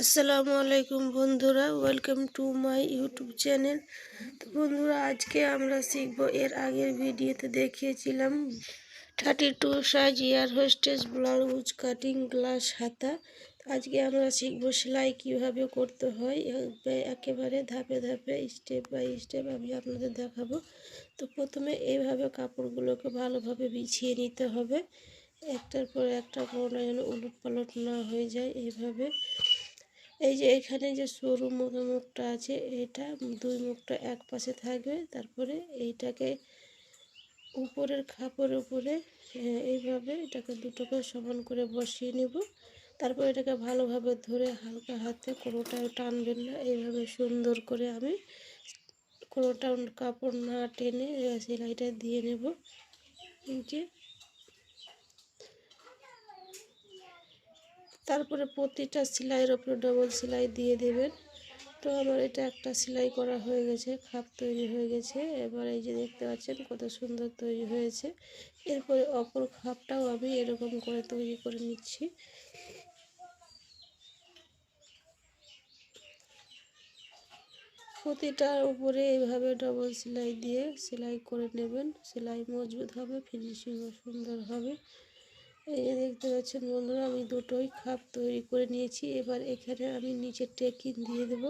আসসালামু আলাইকুম বন্ধুরা welcome to my YouTube channel তো বন্ধুরা, আজকে আমরা শিখব, এর আগের ভিডিওতে দেখিয়েছিলাম thirty two size air hostess blouse cutting glass হাতা। আজকে আমরা শিখব সেলাই কীভাবে করতে হয় একেবারে ধাপে ধাপে স্টেপ বাই স্টেপ আমি আপনাদের দেখাবো। তো প্রথমে এইভাবে কাপড়গুলোকে ভালোভাবে বিছিয়ে নিতে হবে। একটার পর একটা কোনোটা যেন উলট পালট না হয়ে যায় এইভাবে এই যে এখানে যে সরু মতো মুখটা আছে, এটা দুই মুখটা এক পাশে থাকবে। তারপরে এইটাকে উপরের খাপের উপরে এইভাবে এটাকে দুটোকে সমান করে বসিয়ে নেব। তারপর এটাকে ভালোভাবে ধরে হালকা হাতে কোনোটাও টানবেন না। এইভাবে সুন্দর করে আমি কোনোটা কাপড় না টেনে সেলাইটা দিয়ে নেব। যে তারপরে প্রতিটা সেলাইয়ের ওপরে ডবল সেলাই দিয়ে দেবেন। তো আমার এটা একটা সেলাই করা হয়ে গেছে, খাপ তৈরি হয়ে গেছে। এবার এই যে দেখতে পাচ্ছেন কত সুন্দর তৈরি হয়েছে। এরপরে অপর খাপটাও আমি এরকম করে তৈরি করে নিচ্ছি। প্রতিটার উপরে এইভাবে ডবল সেলাই দিয়ে সেলাই করে নেবেন। সেলাই মজবুত হবে ফিনিশিংও সুন্দর হবে। এই যে দেখতে পাচ্ছেন বন্ধুরা, আমি দুটোই খাপ তৈরি করে নিয়েছি। এবার এখানে আমি নিচে টেকিং দিয়ে দেব।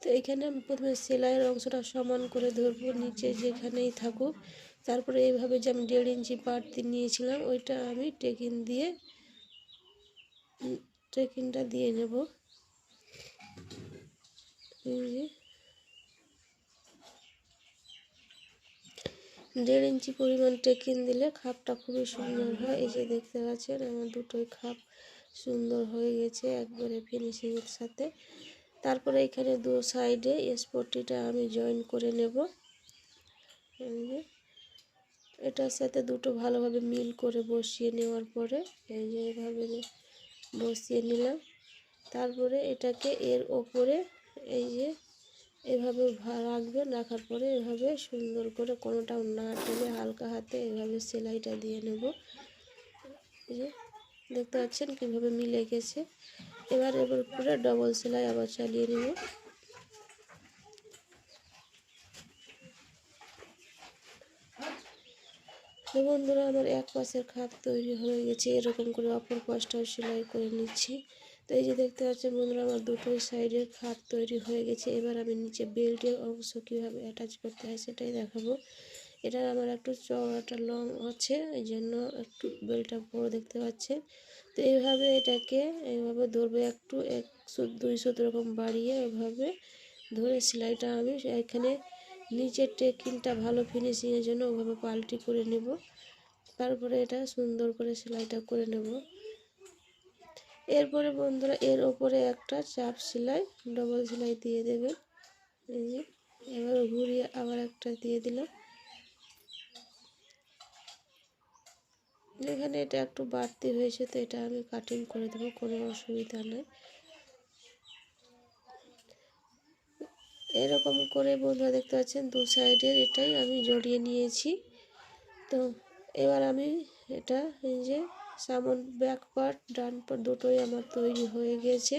তো এখানে আমি প্রথমে সেলাইয়ের অংশটা সমান করে ধরবো নিচে যেখানেই থাকুক। তারপরে এইভাবে যে আমি দেড় ইঞ্চি পাড়তি নিয়েছিলাম, ওইটা আমি টেকিং দিয়ে টেকিংটা দিয়ে নেব। এই যে দেড় ইঞ্চি পরিমাণ টেকিন দিলে খাপটা খুবই সুন্দর হয়। এই যে দেখতে পাচ্ছেন, আমার দুটোই খাপ সুন্দর হয়ে গেছে একবারে ফিনিশিংয়ের সাথে। তারপরে এখানে দু সাইডে স্পটিটা আমি জয়েন করে নেব। এটার সাথে দুটো ভালোভাবে মিল করে বসিয়ে নেওয়ার পরে, এই যে এভাবে বসিয়ে নিলাম। তারপরে এটাকে এর ওপরে এই যে এভাবে রাখবেন, রাখার পরে এভাবে সুন্দর করে কোনোটাও না টেনে হালকা হাতে এভাবে সেলাইটা দিয়ে নেব। দেখতে পাচ্ছেন কীভাবে মিলে গেছে। এবার এবার উপরে ডবল সেলাই আবার চালিয়ে নেব। বন্ধুরা, আমার এক পাশের খাপ তৈরি হয়ে গেছে। এরকম করে অপর পাশটাও সেলাই করে নিচ্ছি। তো এই যে দেখতে পাচ্ছেন বন্ধুরা, আমার দুটোই সাইডের খাপ তৈরি হয়ে গেছে। এবার আমি নিচে বেল্টের অংশ কীভাবে অ্যাটাচ করতে হয় সেটাই দেখাবো। এটা আমার একটু চওড়াটা লং আছে, এই জন্য একটু বেল্টটা বড় দেখতে পাচ্ছেন। তো এইভাবে এটাকে এইভাবে ধরবে, একটু একশো, দুইশো এরকম বাড়িয়ে এভাবে ধরে সেলাইটা আমি এখানে নিচের টেকিংটা ভালো ফিনিশিংয়ের জন্য ওভাবে পাল্টি করে নেব। তারপরে এটা সুন্দর করে সেলাইটা করে নেব। এরপরে বন্ধুরা, এর ওপরে একটা চাপ সেলাই ডবল সেলাই দিয়ে দেবে। এই যে, এবার ঘুরিয়ে আবার একটা দিয়ে দিলাম। এখানে এটা একটু বাড়তি হয়েছে, তো এটা আমি কাটিং করে দেবো, কোনো অসুবিধা নেই। এরকম করে বন্ধুরা দেখতে পাচ্ছেন, দু সাইডের এটাই আমি জড়িয়ে নিয়েছি। তো এবার আমি এটা এই যে সামন ব্যাক পার্ট ডান পার্ট দুটোই আমার তৈরি হয়ে গেছে।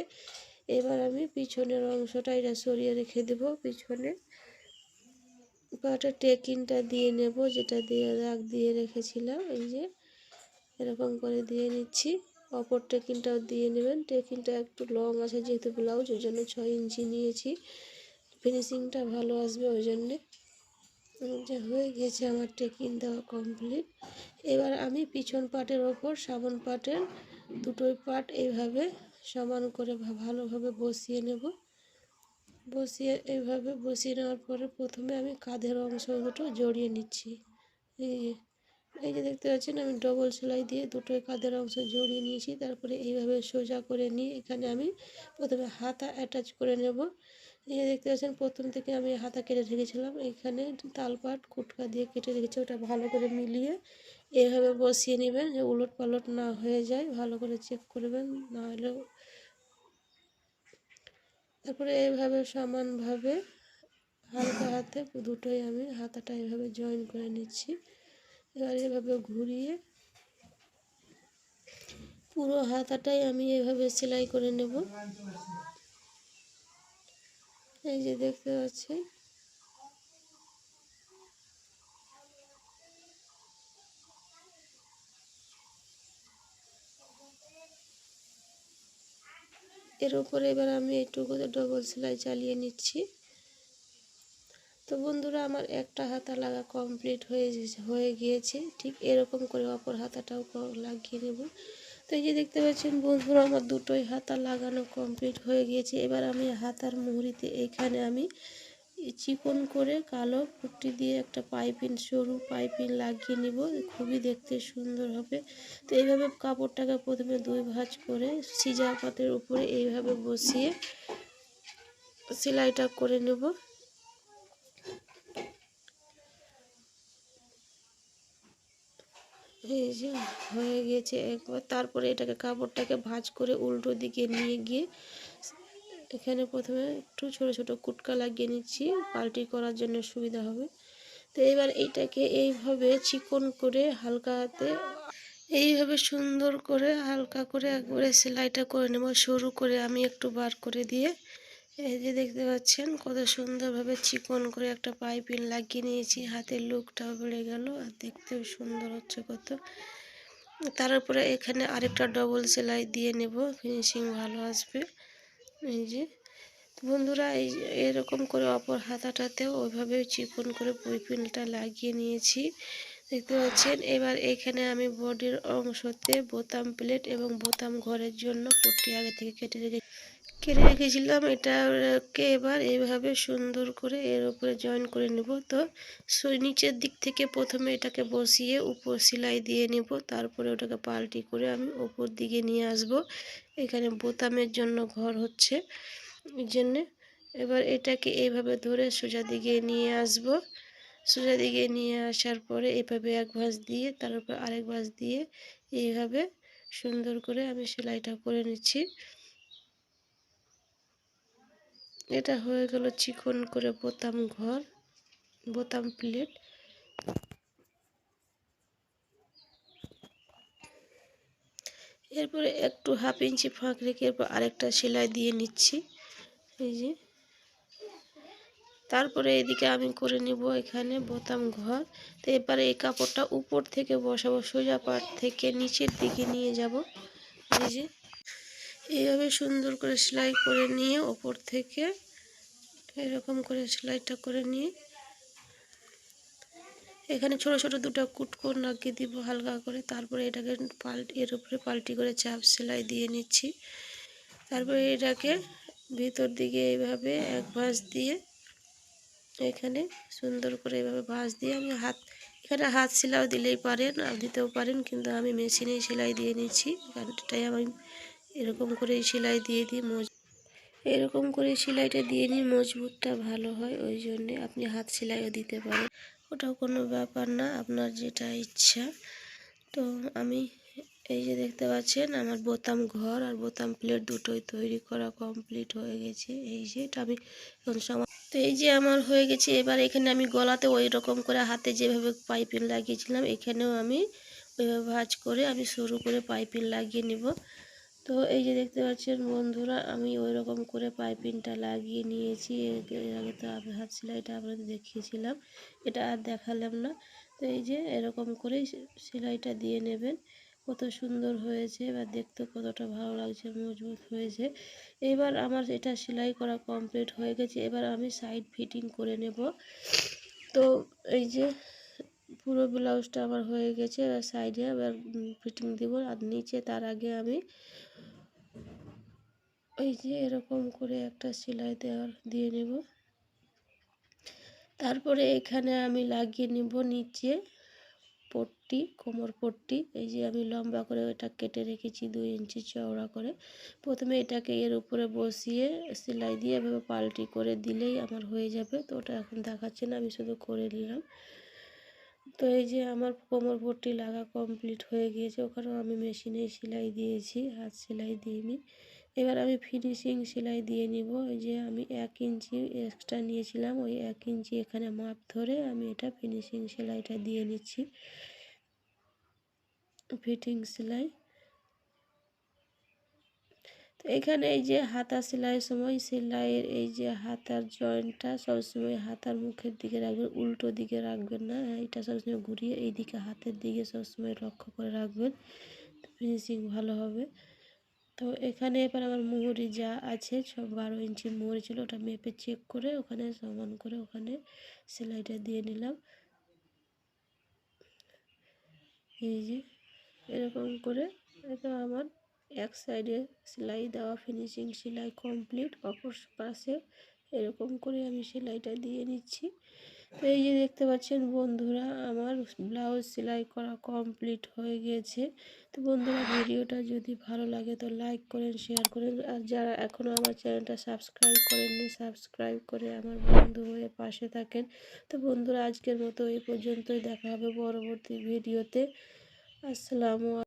এবার আমি পিছনের অংশটা এটা সরিয়ে রেখে দেবো। পিছনে পাটা টেকিংটা দিয়ে নেব, যেটা দিয়ে দাগ দিয়ে রেখেছিলাম। এই যে এরকম করে দিয়ে নিচ্ছি। অপর টেকিংটাও দিয়ে নেবেন। টেকিংটা একটু লং আছে, যেহেতু ব্লাউজ ওই জন্য ছয় ইঞ্চি নিয়েছি। ফিনিশিংটা ভালো আসবে ওই জন্যে। যে হয়ে গেছে আমার টেকিং দেওয়া কমপ্লিট এবার আমি পিছন পাটের ওপর সামন পাটের দুটোই পাট এইভাবে সমান করে ভালোভাবে বসিয়ে নেব। বসিয়ে এইভাবে বসিয়ে নেওয়ার পরে প্রথমে আমি কাঁধের অংশ দুটো জড়িয়ে নিচ্ছি। এই যে দেখতে পাচ্ছেন, আমি ডবল সেলাই দিয়ে দুটোই কাঁধের অংশ জড়িয়ে নিয়েছি। তারপরে এইভাবে সোজা করে নিয়ে এখানে আমি প্রথমে হাতা অ্যাটাচ করে নেব। এই দেখতে পাচ্ছেন, প্রথম থেকে আমি হাতা কেটে রেখেছিলাম। এখানে তালপাট, কুটকা দিয়ে কেটে রেখেছি, ওটা ভালো করে মিলিয়ে এভাবে বসিয়ে নেবেন, যে উলট পালট না হয়ে যায়। ভালো করে চেক করবেন না হলেও তারপরে এইভাবে সমানভাবে হালকা হাতে দুটোই আমি হাতাটা এভাবে জয়েন করে নিচ্ছি। এবার এভাবে ঘুরিয়ে পুরো হাতাটাই আমি এভাবে সেলাই করে নেব। এই যে দেখতে পাচ্ছি। এর উপরে এবার আমি এইটুকু ডবল সেলাই চালিয়ে নিচ্ছি। তো বন্ধুরা, আমার একটা হাতা লাগা কমপ্লিট হয়ে হয়ে গিয়েছে। ঠিক এরকম করে অপর হাতাটাও লাগিয়ে নেব। তো এই যে দেখতে পাচ্ছেন বন্ধুরা, আমার দুটোই হাতা লাগানো কমপ্লিট হয়ে গিয়েছে। এবার আমি হাতার মুহুরিতে এখানে আমি চিকন করে কালো পুট্টি দিয়ে একটা পাইপিন, সরু পাইপিন লাগিয়ে নিব। খুবই দেখতে সুন্দর হবে। তো এইভাবে কাপড়টাকে প্রথমে দুই ভাঁজ করে সিজা পাতের উপরে এইভাবে বসিয়ে সেলাইটা করে নেব এই যে হয়ে গিয়েছে একবার তারপরে এটাকে কাপড়টাকে ভাঁজ করে উল্টো দিকে নিয়ে গিয়ে এখানে প্রথমে একটু ছোট ছোট কুটকা লাগিয়ে নিচ্ছি, পাল্টি করার জন্য সুবিধা হবে। তো এবার এইটাকে এইভাবে চিকন করে হালকা হাতে এইভাবে সুন্দর করে হালকা করে একবারে সেলাইটা করে নেব, সরু করে আমি একটু বার করে দিয়ে। এই যে দেখতে পাচ্ছেন, কত সুন্দরভাবে চিকন করে একটা পাইপিন লাগিয়ে নিয়েছি। হাতের লুকটাও বেড়ে গেল আর দেখতেও সুন্দর হচ্ছে কত। তার উপরে এখানে আরেকটা ডবল সেলাই দিয়ে নেব ফিনিশিং ভালো আসবে। এই যে, বন্ধুরা, এই এরকম করে অপর হাতাটাতেও ওইভাবে চিকন করে পাইপিনটা লাগিয়ে নিয়েছি। দেখতে পাচ্ছেন, এবার এখানে আমি বডির অংশতে বোতাম প্লেট এবং বোতাম ঘরের জন্য পট্টি আগে থেকে কেটে রেখে কেটে রেখেছিলাম। এটাকে এবার এইভাবে সুন্দর করে এর উপরে জয়েন করে নেব। তো নিচের দিক থেকে প্রথমে এটাকে বসিয়ে উপর সেলাই দিয়ে নেব। তারপরে ওটাকে পাল্টি করে আমি উপর দিকে নিয়ে আসব। এখানে বোতামের জন্য ঘর হচ্ছে। এই জন্যে এবার এটাকে এইভাবে ধরে সোজা দিকে নিয়ে আসব। সোজা দিকে নিয়ে আসার পরে এভাবে এক ভাঁজ দিয়ে, তার উপর আরেক ভাঁজ দিয়ে এইভাবে সুন্দর করে আমি সেলাইটা করে নিচ্ছি। এটা হয়ে গেল চিকন করে বোতাম ঘর, বোতাম প্লেট। এরপরে একটু হাফ ইঞ্চি ফাঁক রেখে এরপর আরেকটা সেলাই দিয়ে নিচ্ছি। এই যে। তারপরে এদিকে আমি করে নিব এখানে বোতাম ঘর। তো এবারে এই কাপড়টা উপর থেকে বসাবো, সোজা পাট থেকে নিচের দিকে নিয়ে যাব। এই যে। এইভাবে সুন্দর করে সেলাই করে নিয়ে ওপর থেকে এরকম করে সেলাইটা করে নিয়ে এখানে ছোট ছোট দুটো কুটকোন লাগিয়ে দিব হালকা করে। তারপরে এটাকে পাল্টি এর উপরে পাল্টি করে চাপ সেলাই দিয়ে নিচ্ছি। তারপরে এটাকে ভিতর দিকে এইভাবে এক ভাঁজ দিয়ে এখানে সুন্দর করে এইভাবে ভাঁজ দিয়ে আমি হাত এখানে হাত সেলাইও দিলেই পারেন, দিতেও পারেন, কিন্তু আমি মেশিনেই সেলাই দিয়ে নিচ্ছি। কারণ আমি এরকম করেই সেলাই দিয়ে দিই মজ এরকম করে সেলাইটা দিয়ে নিই, মজবুতটা ভালো হয়, ওই জন্যে আপনি হাত সেলাইও দিতে পারেন। ওটাও কোনো ব্যাপার না, আপনার যেটা ইচ্ছা। তো আমি এই যে দেখতে পাচ্ছেন, আমার বোতাম ঘর আর বোতাম প্লেট দুটোই তৈরি করা কমপ্লিট হয়ে গেছে। এই যে এটা আমি সময় তো এই যে আমার হয়ে গেছে, এবার এখানে আমি গলাতে ওই রকম করে হাতে যেভাবে পাইপিন লাগিয়েছিলাম, এখানেও আমি ওইভাবে ভাজ করে আমি শুরু করে পাইপিন লাগিয়ে নিব। তো এই যে দেখতে পাচ্ছেন বন্ধুরা, আমি ওই রকম করে পাইপিংটা লাগিয়ে নিয়েছি। আগে তো হাত সেলাইটা আপনাদের দেখিয়েছিলাম। এটা আর দেখালাম না। তো এই যে এরকম করেই সেলাইটা দিয়ে নেবেন। কত সুন্দর হয়েছে বা দেখতে কতটা ভালো লাগছে, মজবুত হয়েছে। এবার আমার এটা সেলাই করা কমপ্লিট হয়ে গেছে। এবার আমি সাইড ফিটিং করে নেব। তো এই যে পুরো ব্লাউজটা আমার হয়ে গেছে এবার সাইডে আবার ফিটিং দিব। আর নিচে তার আগে আমি এই যে এরকম করে একটা সেলাই দেওয়ার দিয়ে নেব। তারপরে এখানে আমি লাগিয়ে নিব নিচে পট্টি, কোমর পট্টি। এই যে আমি লম্বা করে ওটা কেটে রেখেছি দুই ইঞ্চি চওড়া করে। প্রথমে এটাকে এর উপরে বসিয়ে সেলাই দিয়ে এভাবে পাল্টি করে দিলেই আমার হয়ে যাবে। তো ওটা এখন দেখাচ্ছে না, আমি শুধু করে নিলাম। তো এই যে আমার কোমর পট্টি লাগা কমপ্লিট হয়ে গিয়েছে, ওখানেও আমি মেশিনে সেলাই দিয়েছি, হাত সেলাই দিইনি। এবার আমি ফিনিশিং সেলাই দিয়ে নিব ওই যে আমি এক ইঞ্চি এক্সট্রা নিয়েছিলাম, ওই এক ইঞ্চি এখানে মাপ ধরে আমি এটা ফিনিশিং সেলাইটা দিয়ে নিচ্ছি। ফিটিং সেলাই। তো এখানে এই যে হাতা সেলাইয়ের সময়, সেলাইয়ের এই যে হাতার জয়েন্টটা সবসময় হাতার মুখের দিকে রাখবেন, উল্টো দিকে রাখবেন না। এটা সবসময় ঘুরিয়ে এই দিকে হাতের দিকে সবসময় লক্ষ্য করে রাখবেন ফিনিশিং ভালো হবে। তো এখানে এবার আমার মুহুরি যা আছে, সব বারো ইঞ্চি মুহুরি ছিল, ওটা মেপে চেক করে ওখানে সমান করে ওখানে সেলাইটা দিয়ে নিলাম। এই যে এরকম করে, এটা আমার এক সাইডে সেলাই দেওয়া ফিনিশিং সেলাই কমপ্লিট অপর পাশে এরকম করে আমি সেলাইটা দিয়ে নিচ্ছি। তো এই যে দেখতে পাচ্ছেন বন্ধুরা, আমার ব্লাউজ সেলাই করা কমপ্লিট হয়ে গেছে। তো বন্ধুরা, ভিডিওটা যদি ভালো লাগে তো লাইক করেন শেয়ার করেন। আর যারা এখনও আমার চ্যানেলটা সাবস্ক্রাইব করেননি সাবস্ক্রাইব করে আমার বন্ধু হয়ে পাশে থাকেন। তো বন্ধুরা, আজকের মতো এই পর্যন্তই। দেখা হবে পরবর্তী ভিডিওতে। আসসালামু